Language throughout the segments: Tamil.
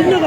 இன்னும்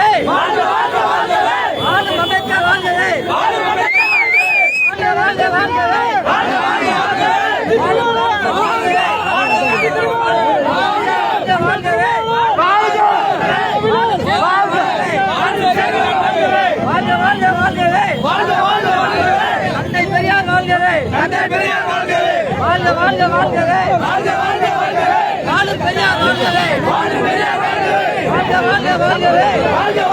வாழ்க வாழ்க வாழ்க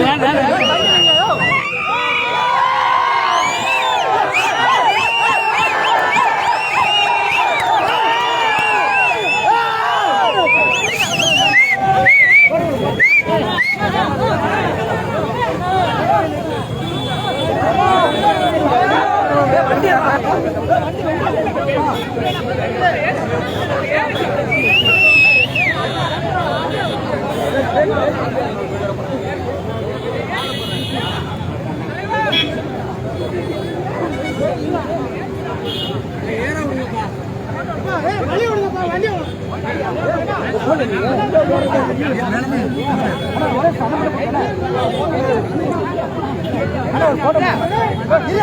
Yeah, yeah, yeah. போட்டோ இல்ல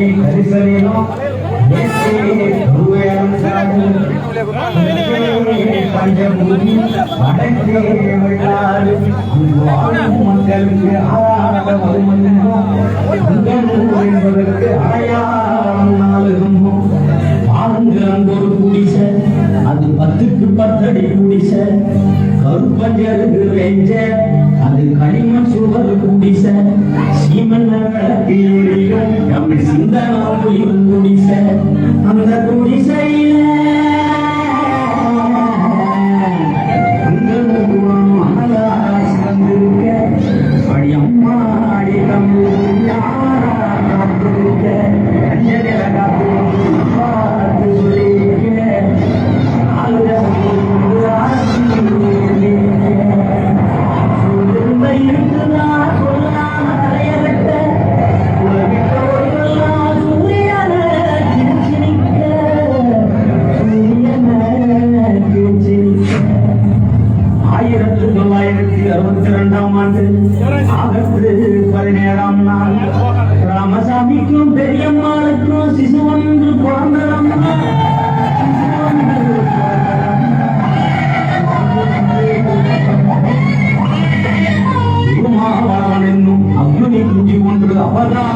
எனக்கு கரிசலிலும் பஞ்சபூமி வடக்கே வெளிநாடு வாழும் மக்களுக்கு என்பதற்கு அடையாளம் நாளும் ஒரு அது பத்துக்கு பத்தடி குடிச. கருப்பஞ்சருக்கு வெஞ்ச குடிசை சீமண்ண விளக்கு எரியும் நம்ம சிந்தனாவும் குடிசை. அந்த குடிசையில் தொள்ளாயிரத்தி இரண்டாம் ஆண்டு. ஆகஸ்ட் பதினேழாம் நாள். ராமசாமிக்கும் பெரியம்மாளுக்கும் சிசு ஒன்று பிறந்தரம் என்னும் அக்னி குஞ்சு ஒன்று அவதாரம்